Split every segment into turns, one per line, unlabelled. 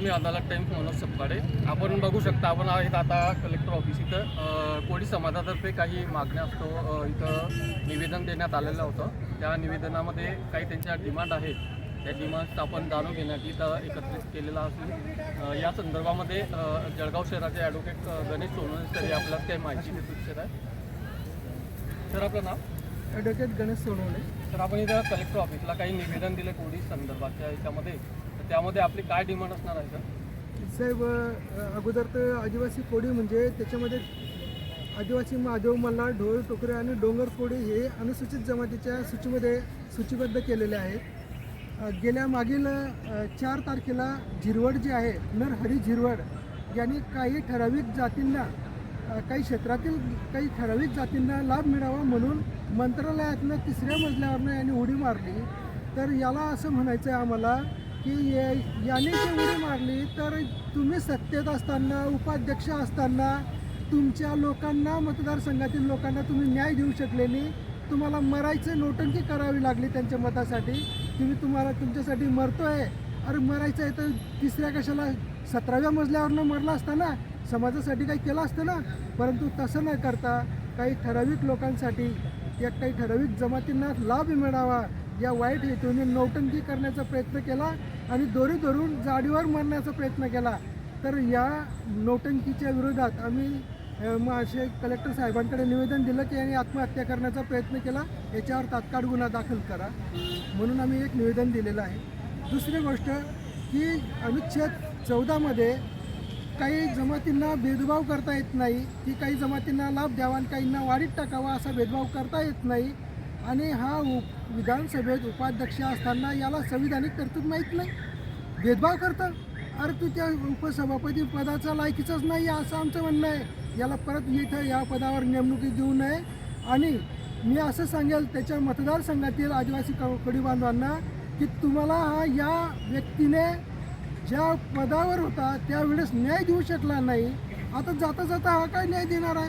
मी अदालत times Manoj Sapkade आपण बघू शकता आपण आहेत आता कलेक्टर ऑफिस इथं. कोळी समाजातर्फे काही मागण्या असतो इथं निवेदन देण्यात आलेलं होतं. त्या निवेदनामध्ये काही त्यांच्या डिमांड आहेत. त्या डिमांड्स आपण जाणून घेण्यासाठी इथं एकत्रित केलेला असून या संदर्भामध्ये जळगाव शहराचे ॲडव्होकेट गणेश सोनवणे सर हे आपल्याला काही माहिती देऊ इच्छित आहे सर आपलं नाव?
ॲडव्होकेट गणेश सोनवणे.
तर आपण इथं कलेक्टर ऑफिसला काही निवेदन दिले कोळी संदर्भाच्या याच्यामध्ये. त्यामध्ये आपली काय डिमांड असणार आहे सर
साहेब अगोदर तर आदिवासी कोळी म्हणजे त्याच्यामध्ये आदिवासी माधव मल्हार ढोल टोकरे आणि डोंगर कोळी हे अनुसूचित जमातीच्या सूचीमध्ये सूचीबद्ध केलेले आहेत. गेल्या मागील चार तारखेला झिरवड जे आहे नरहरी झिरवड यांनी काही ठराविक जातींना काही क्षेत्रातील काही ठराविक जातींना लाभ मिळावा म्हणून मंत्रालयातनं तिसऱ्या मजल्यावरनं यांनी उडी मारली. तर याला असं म्हणायचं आहे आम्हाला की ये- याने उडी मारली तर तुम्ही सत्तेत असताना उपाध्यक्ष असताना तुमच्या लोकांना मतदारसंघातील लोकांना तुम्ही न्याय देऊ शकले नाही. तुम्हाला मरायचं नोटंकी करावी लागली त्यांच्या मतासाठी. तुम्ही तुम्हाला तुमच्यासाठी मरतोय. अरे मरायचं आहे तर तिसऱ्या कशाला? सतराव्या मजल्यावरनं मरला असता ना? समाजासाठी काही केलं असतं ना? परंतु तसं न करता काही ठराविक लोकांसाठी या काही ठराविक जमातींना लाभ मिळावा. या वाईट हेतूने नौटंकी करण्याचा प्रयत्न केला आणि दोरी धरून जाडीवर मारण्याचा प्रयत्न केला. तर या नौटंकीच्या विरोधात आम्ही मग असे कलेक्टर साहेबांकडे निवेदन दिलं की यांनी आत्महत्या करण्याचा प्रयत्न केला. याच्यावर तात्काळ गुन्हा दाखल करा. म्हणून आम्ही एक निवेदन दिलेलं आहे. दुसरी गोष्ट की अनुच्छेद चौदामध्ये काही जमातींना भेदभाव करता येत नाही. की काही जमातींना लाभ द्यावा आणि काहींना वाढीत टाकावा असा भेदभाव करता येत नाही. आणि हा उप विधानसभेत उपाध्यक्ष असताना याला संविधानिक तरतूद माहीत नाही. भेदभाव करतं. अरे तू त्या उपसभापती पदाचा लायकीचाच नाही आहे असं आमचं म्हणणं आहे. याला परत इथं या पदावर नेमणुकी देऊ नये. आणि मी असं सांगेल त्याच्या मतदारसंघातील आदिवासी क कडी बांधवांना की तुम्हाला हा या व्यक्तीने ज्या पदावर होता त्यावेळेस न्याय देऊ शकला नाही. आता जाता जाता हा काय न्याय देणार आहे?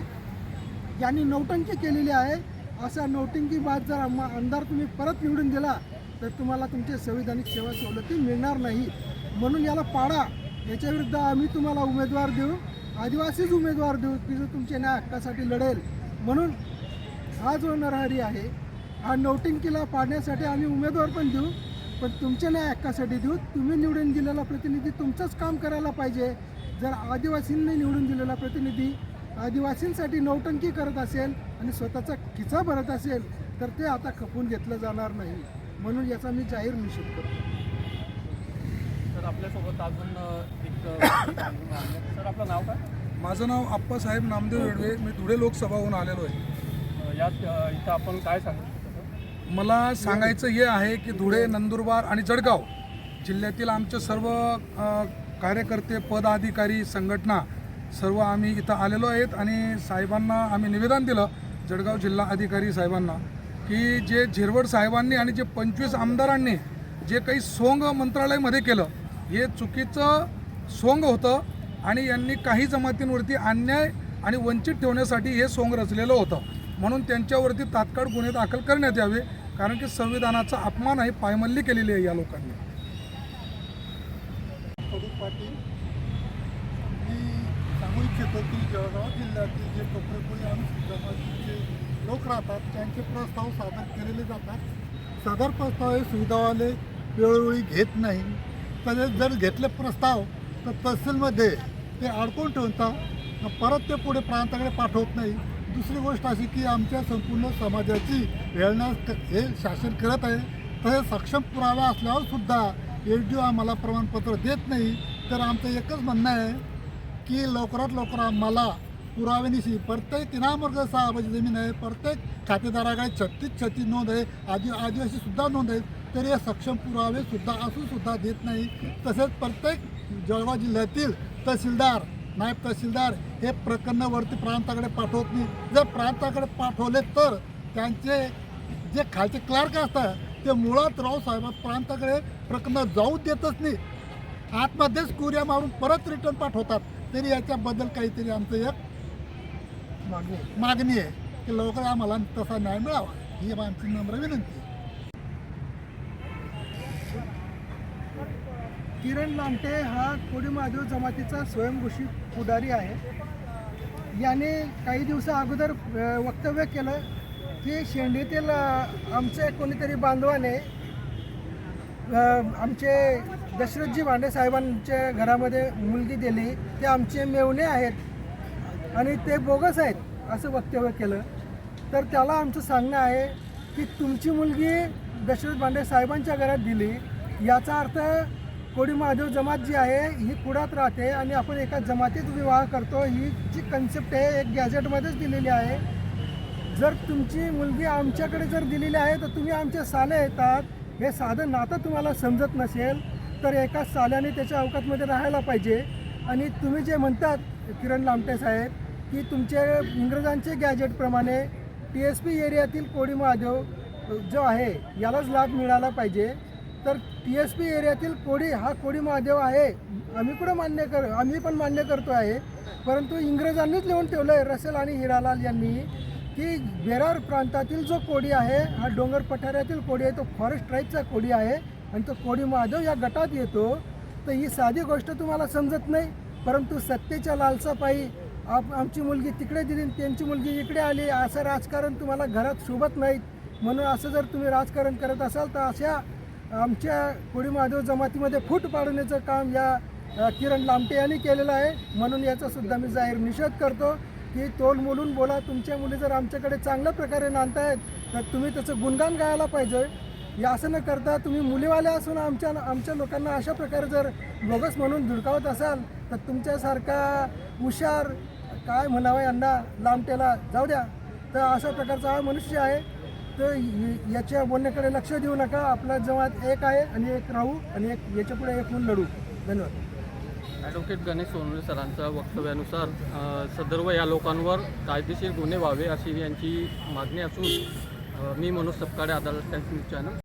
यांनी नौटंकी केलेली आहे असा नोटिंगी बाद जर आम्हा आमदार तुम्ही परत निवडून दिला तर तुम्हाला तुमच्या संविधानिक सेवा सवलती मिळणार नाही. म्हणून याला पाडा. याच्याविरुद्ध आम्ही तुम्हाला उमेदवार देऊ. आदिवासीच उमेदवार देऊ की जो तुमच्या न्याय हक्कासाठी लढेल. म्हणून हा जो नरहरी आहे हा नौटिंकीला पाडण्यासाठी आम्ही उमेदवार पण देऊ पण तुमच्या न्याय हक्कासाठी देऊ. तुम्ही निवडून दिलेला प्रतिनिधी तुमचंच काम करायला पाहिजे. जर आदिवासींनी निवडून दिलेला प्रतिनिधी आदिवासींसाठी नौटंकी करत असेल आणि स्वतःचा खिचा भरत असेल तर ते आता खपून घेतलं जाणार नाही म्हणून याचा मी जाहीर निषेध करतो.
तर आपल्यासोबत अजून एक सर आपलं नाव काय?
माझं नाव आप्पासाहेब नामदेव येडवे. मी धुळे लोकसभाहून आलेलो आहे.
यात इथं आपण काय सांगू?
मला सांगायचं हे आहे की धुळे नंदुरबार आणि जळगाव जिल्ह्यातील आमचे सर्व कार्यकर्ते पदाधिकारी संघटना सर्व आम्ही इथं आलेलो आहेत आणि साहेबांना आम्ही निवेदन दिलं जळगाव जिल्हा अधिकारी साहेबांना की जे झिरवड साहेबांनी आणि जे पंचवीस आमदारांनी जे काही सोंग मंत्रालयामध्ये केलं हे चुकीचं सोंग होतं आणि यांनी काही जमातींवरती अन्याय आणि वंचित ठेवण्यासाठी हे सोंग रचलेलं होतं. म्हणून त्यांच्यावरती तात्काळ गुन्हे दाखल करण्यात यावे कारण की संविधानाचा अपमान आहे पायमल्ली केलेली आहे या लोकांनी.
सांगू इच्छितो की जळगाव जिल्ह्यातील जे कोपरेपुरी अनुसूचित जमातीचे लोक राहतात त्यांचे प्रस्ताव सादर केलेले जातात. सदर प्रस्ताव हे सुविधावाले वेळोवेळी घेत नाही. तसेच जर घेतले प्रस्ताव तर तहसीलमध्ये ते अडकून ठेवतात परत ते पुढे प्रांताकडे पाठवत नाही. दुसरी गोष्ट अशी की आमच्या संपूर्ण समाजाची वेळणा हे शासन करत आहे. तसेच सक्षम पुरावा असल्यावर सुद्धा एच डी आम्हाला प्रमाणपत्र देत नाही. तर आमचं एकच म्हणणं आहे की लवकरात लवकर आम्हाला पुराव्यानिशी प्रत्येक इनामवर्ग सहा सहाबाजी जमीन आहे. प्रत्येक खातेदाराकडे छत्तीस छत्तीस नोंद आहे. आदि आदिवासीसुद्धा नोंद आहे तरी हे सक्षम पुरावेसुद्धा असूनसुद्धा देत नाही. तसेच प्रत्येक जळगाव जिल्ह्यातील तहसीलदार नायब तहसीलदार हे प्रकरणावरती प्रांताकडे पाठवत नाही. जर प्रांताकडे पाठवले तर त्यांचे जे खालचे क्लार्क असतात ते मुळात रावसाहेब प्रांताकडे प्रकरण जाऊ देतच नाही. आतमध्येच कुऱ्या मारून परत रिटर्न पाठवतात. तरी याच्याबद्दल काहीतरी आमचं एक
मागणी आहे.
मागणी आहे की लवकर आम्हाला तसा न्याय मिळावा. ही आमची नम्र विनंती आहे.
किरण लामटे हा कोडी महादेव जमातीचा स्वयंघोषित पुढारी आहे. याने काही दिवसा अगोदर वक्तव्य केलं की शेंडीतील आमचे कोणीतरी बांधवाने आमचे दशरथजी भांडे साहेबांच्या घरामध्ये मुलगी दिली ते आमचे मेवणे आहेत आणि ते बोगस आहेत असं वक्तव्य केलं. तर त्याला आमचं सांगणं आहे की तुमची मुलगी दशरथ भांडे साहेबांच्या घरात दिली याचा अर्थ कोडी महादेव जमात जी आहे ही कुडात राहते आणि आपण एका जमातीत विवाह करतो ही जी कन्सेप्ट आहे एक गॅजेटमध्येच दिलेली आहे. जर तुमची मुलगी आमच्याकडे जर दिलेली आहे तर तुम्ही आमच्या साले येतात. हे साधं नातं तुम्हाला समजत नसेल. तर एका साल्याने त्याच्या अवकातमध्ये राहायला पाहिजे. आणि तुम्ही जे म्हणतात किरण लामटे साहेब की तुमचे इंग्रजांचे गॅजेटप्रमाणे टी एस पी एरियातील कोडी महादेव जो आहे यालाच लाभ मिळाला पाहिजे. तर टी एस पी एरियातील कोडी हा कोडी महादेव आहे आम्ही कुठं मान्य कर आम्ही पण मान्य करतो आहे. परंतु इंग्रजांनीच लिहून ठेवलं आहे रसेल आणि हिरालाल यांनी की बेरार प्रांतातील जो कोडी आहे हा डोंगर पठारातील कोडी आहे तो फॉरेस्ट ट्राईबचा कोडी आहे. आणि तो कोडी महादेव या गटात येतो तर ही साधी गोष्ट तुम्हाला समजत नाही. परंतु सत्तेच्या लालसापायी आप आमची मुलगी तिकडे दिली त्यांची मुलगी इकडे आली. असं राजकारण तुम्हाला घरात शोभत नाहीत. म्हणून असं जर तुम्ही राजकारण करत असाल तर अशा आमच्या कोळी महादेव जमातीमध्ये फूट पाडण्याचं काम या किरण लामटे यांनी केलेलं आहे. म्हणून याचासुद्धा मी जाहीर निषेध करतो की तोल मोलून बोला. तुमच्या मुली जर आमच्याकडे चांगल्या प्रकारे नांदतायत तर तुम्ही त्याचं गुणगान गायला पाहिजे. या असं न करता तुम्ही मुलीवाले असून आमच्या आमच्या लोकांना अशा प्रकारे जर बोगस म्हणून धुडकावत असाल तर तुमच्यासारखा हुशार काय म्हणावं यांना लांबटेला जाऊ द्या. तर अशा प्रकारचा हा मनुष्य आहे. तर याच्या बोलण्याकडे लक्ष देऊ नका. आपला जमात एक आहे आणि एक राहू आणि एक याच्यापुढे एक होऊन लढू. धन्यवाद.
ॲडव्होकेट गणेश सोनवणे सरांच्या वक्तव्यानुसार सदर्व या लोकांवर कायदेशीर गुन्हे व्हावे अशी यांची मागणी असून मी Manoj Sapkale Adalat Times news channel